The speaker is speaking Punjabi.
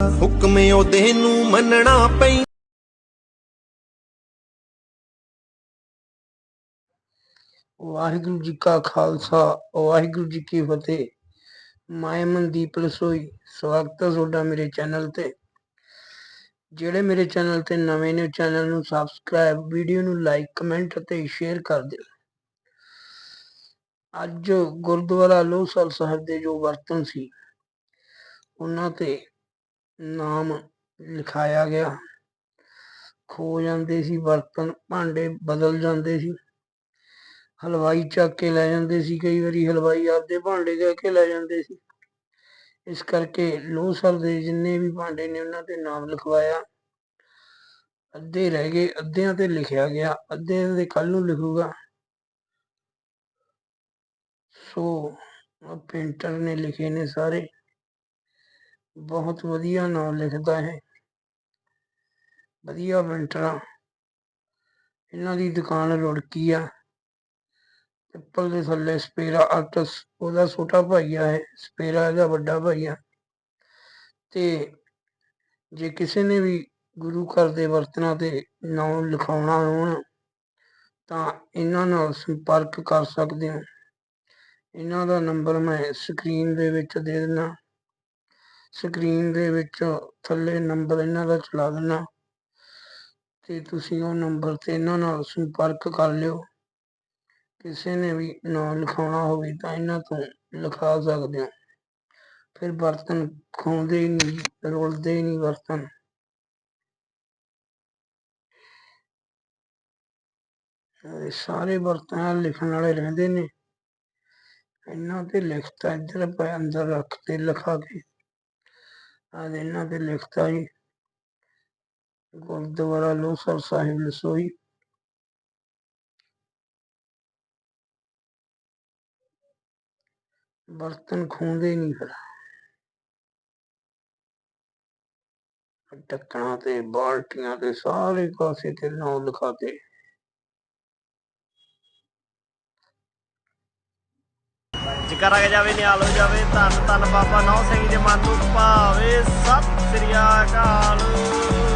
ਹੁਕਮ ਉਹਦੇ ਨੂੰ ਮੰਨਣਾ ਪਈ ਵਾਹਿਗੁਰੂ ਜੀ ਕਾ ਖਾਲਸਾ, ਵਾਹਿਗੁਰੂ ਜੀ ਕੀ ਫਤਿਹ। ਮੈਂ ਮਨਦੀਪ ਰਸੋਈ। ਸਵਾਗਤ ਹੈ ਤੁਹਾਡਾ ਮੇਰੇ ਚੈਨਲ ਤੇ। ਜਿਹੜੇ ਮੇਰੇ ਚੈਨਲ ਤੇ ਨਵੇਂ ਨੇ, ਚੈਨਲ ਨੂੰ ਸਬਸਕ੍ਰਾਈਬ ਵੀਡੀਓ ਨੂੰ ਲਾਈਕ ਕਮੈਂਟ ਅਤੇ ਸ਼ੇਅਰ ਕਰ ਦਿਓ। ਅੱਜ ਗੁਰਦੁਆਰਾ ਲੋਹਸਰ ਸਾਹਿਬ ਦੇ ਜੋ ਬਰਤਨ ਸੀ, ਉਹਨਾਂ ਤੇ ਨਾਮ ਲਿਖਾਇਆ ਗਿਆ। ਖੋ ਜਾਂਦੇ ਸੀ, ਬਰਤਨ ਭਾਂਡੇ ਬਦਲ ਜਾਂਦੇ ਸੀ। ਹਲਵਾਈ ਚੱਕ ਕੇ ਲੈ ਜਾਂਦੇ ਸੀ, ਕਈ ਵਾਰੀ ਹਲਵਾਈ ਆਪਦੇ ਭਾਂਡੇ ਕਹਿ ਕੇ ਲੈ ਜਾਂਦੇ ਸੀ। ਇਸ ਕਰਕੇ ਲੋਹਸਰ ਦੇ ਜਿੰਨੇ ਵੀ ਭਾਂਡੇ ਨੇ, ਉਹਨਾਂ ਤੇ ਨਾਮ ਲਿਖਵਾਇਆ। ਅੱਧੇ ਰਹਿ ਗਏ, ਅੱਧਿਆਂ ਤੇ ਲਿਖਿਆ ਗਿਆ ਅੱਧੇ ਤੇ ਕੱਲ ਨੂੰ ਲਿਖੂਗਾ। ਸੋ ਪੇਂਟਰ ਨੇ ਲਿਖੇ ਨੇ ਸਾਰੇ। ਬਹੁਤ ਵਧੀਆ ਨਾਮ ਲਿਖਦਾ ਹੈ। ਵਧੀਆ ਪੇਂਟਰ ਆ। ਇਹਨਾਂ ਦੀ ਦੁਕਾਨ ਰੁੜਕੀ ਆ। ਪਿੱਪਲ ਦੇ ਥੱਲੇ ਸਪੇਰਾ ਆਰਟਸ ਉਹਦਾ ਛੋਟਾ ਭਾਈਆ ਹੈ ਸਪੇਰਾ ਇਹਦਾ ਵੱਡਾ ਭਾਈਆ ਤੇ ਜੇ ਕਿਸੇ ਨੇ ਵੀ ਗੁਰੂ ਘਰ ਦੇ ਬਰਤਨਾਂ ਤੇ ਨਾਮ ਲਿਖਾਉਣਾ ਹੋਣ, ਤਾਂ ਇਹਨਾਂ ਨਾਲ ਸੰਪਰਕ ਕਰ ਸਕਦੇ ਹੋ। ਇਹਨਾਂ ਦਾ ਨੰਬਰ ਮੈਂ ਸਕਰੀਨ ਦੇ ਵਿੱਚ ਦੇ ਦਿੰਦਾ। ਸਕਰੀਨ ਦੇ ਵਿੱਚ ਥੱਲੇ ਨੰਬਰ ਇਹਨਾਂ ਦਾ ਚਲਾ ਦਿੰਦਾ। ਤੇ ਤੁਸੀਂ ਉਹ ਨੰਬਰ ਤੇ ਇਹਨਾਂ ਨਾਲ ਸੰਪਰਕ ਕਰ ਲਿਓ। ਕਿਸੇ ਨੇ ਵੀ ਨਾਂ ਲਿਖਾਉਣਾ ਹੋਵੇ ਤਾਂ ਇਹਨਾਂ ਤੋਂ ਲਿਖਾ ਸਕਦੇ ਹੋ। ਫਿਰ ਬਰਤਨ ਖਾਉਂਦੇ ਹੀ ਨਹੀਂ, ਰੁਲਦੇ ਹੀ ਨਹੀਂ ਬਰਤਨ। ਸਾਰੇ ਬਰਤਨ ਲਿਖਣ ਵਾਲੇ ਰਹਿੰਦੇ ਨੇ। ਇਹਨਾਂ ਤੇ ਲਿਖਤਾ ਇੱਧਰ ਪਏ ਅੰਦਰ ਰੱਖ ਤੇ ਲਿਖਾ ਕੇ। ਆ ਇਹਨਾਂ ਤੇ ਲਿਖਤਾ ਜੀ ਗੁਰਦੁਆਰਾ ਲੋਸਰ ਸਾਹਿਬ ਲਸੋਈ ਬਰਤਨ ਖੂੰਦੇ ਨਹੀਂ ਫਿਰ। ਢੱਕਣਾ ਤੇ ਬਾਲਟੀਆਂ ਤੇ ਸਾਰੇ ਪਾਸੇ ਤੇ ਨਾਮ ਲਿਖਾਤੇ। ਜਕਰਾ ਜਾਵੇ, ਨਿਹਾਲ ਹੋ ਜਾਵੇ ਧੰਨ ਧੰਨ ਬਾਬਾ ਨੌ ਸਿੰਘ ਦੇ ਮਨ ਨੂੰ City of God.